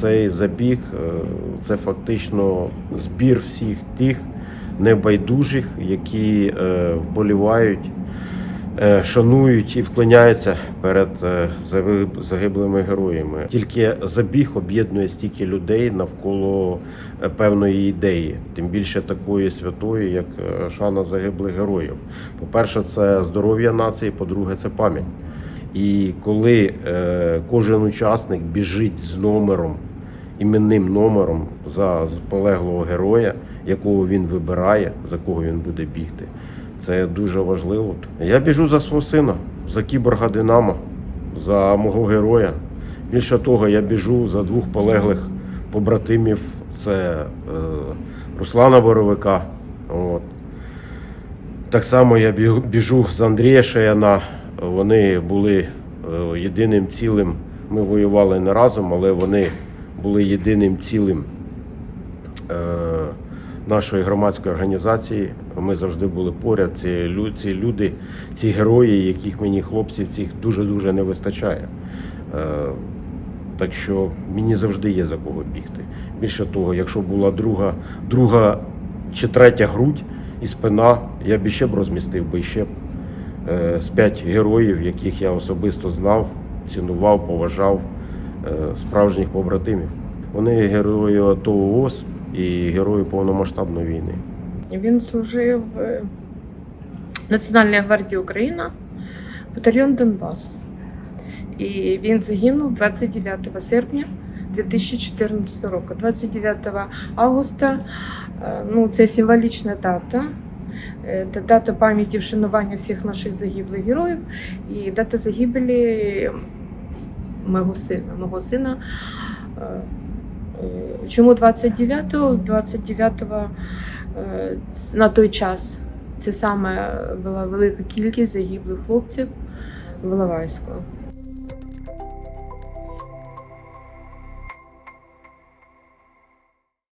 цей забіг е, це фактично збір всіх тих небайдужих, які е, вболівають, е, шанують і вклоняються перед загиблими героями. Тільки забіг об'єднує стільки людей навколо певної ідеї, тим більше такої святої, як шана загиблих героїв. По-перше, це здоров'я нації, по-друге, це пам'ять. І коли е, кожен учасник біжить з номером, іменним номером за полеглого героя, якого він вибирає, за кого він буде бігти, це дуже важливо. Я біжу за свого сина, за кіборга Динамо, за мого героя. Більше того, я біжу за двох полеглих побратимів. Це е, Руслана Боровика. От. Так само я біжу з Андрія Шаяна. Вони були е, єдиним цілим. Ми воювали не разом, але вони були єдиним цілим е, нашої громадської організації. Ми завжди були поряд. Ці, лю- ці люди, ці герої, яких мені хлопців цих дуже-дуже не вистачає. Е, Так що мені завжди є за кого бігти. Більше того, якщо була друга, друга чи третя грудь і спина, я б ще б розмістив би ще б з п'ять героїв, яких я особисто знав, цінував, поважав, е, справжніх побратимів. Вони герої АТО ООС і герої повномасштабної війни. Він служив в Національній гвардії України, батальйон Донбас. І він загинув 29 серпня 2014 року. 29 августа е, ну, це символічна дата. Е, дата пам'яті вшанування всіх наших загиблих героїв і дата загибелі мого сина. Мого сина. Е, е, Чому 29-го? 29-го е, на той час це саме була велика кількість загиблих хлопців в Іловайську.